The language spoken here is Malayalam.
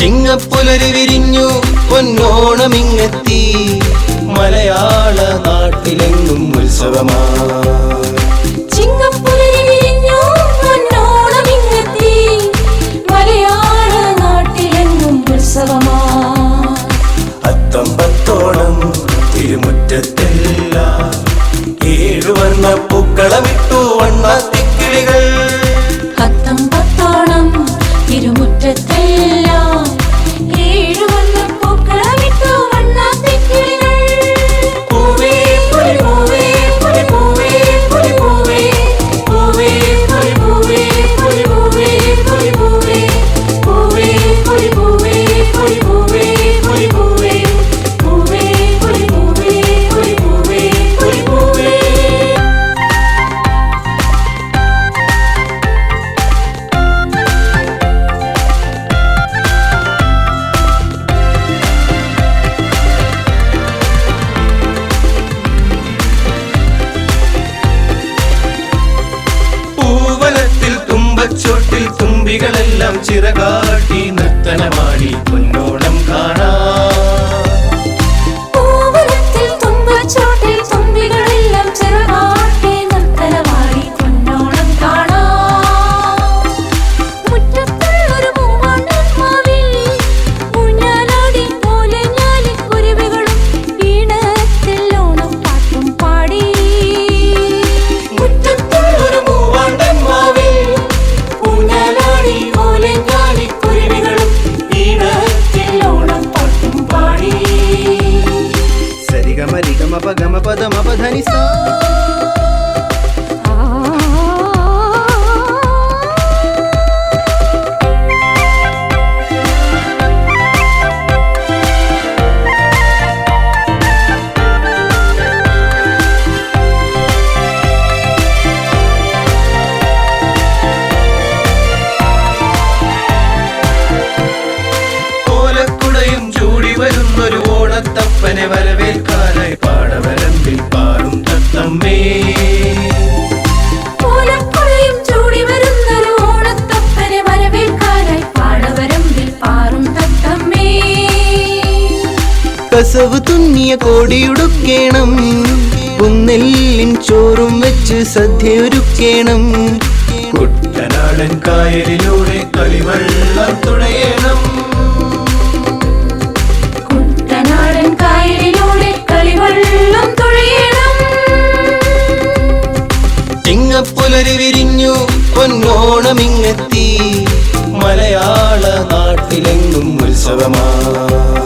ചിങ്ങപ്പുലര് വിരിഞ്ഞു പൊന്നോണമിങ്ങെത്തി മലയാള നാട്ടിലെങ്ങും ഉത്സവമാ ഏഴുവർണ പൂക്കളമിട്ടു വണ്ണ തിക്കിളികൾ. പത്തം തുമ്പികളെല്ലാം ചിറകാട്ടി നർത്തനമാടി പൊന്നോള Oh. കസവ് തുന്നിയ കോടിയുടുക്കേണം. പുന്നെല്ലിൻ ചോറും വെച്ച് സദ്യ ഒരുക്കേണം കുട്ടനാടൻ കായലിലൂടെ കളിവള്ളം തുഴയണം വിരിഞ്ഞു പൊന്നോണമിങ്ങെത്തി. മലയാള നാട്ടിലെങ്ങും ഉത്സവമാണ്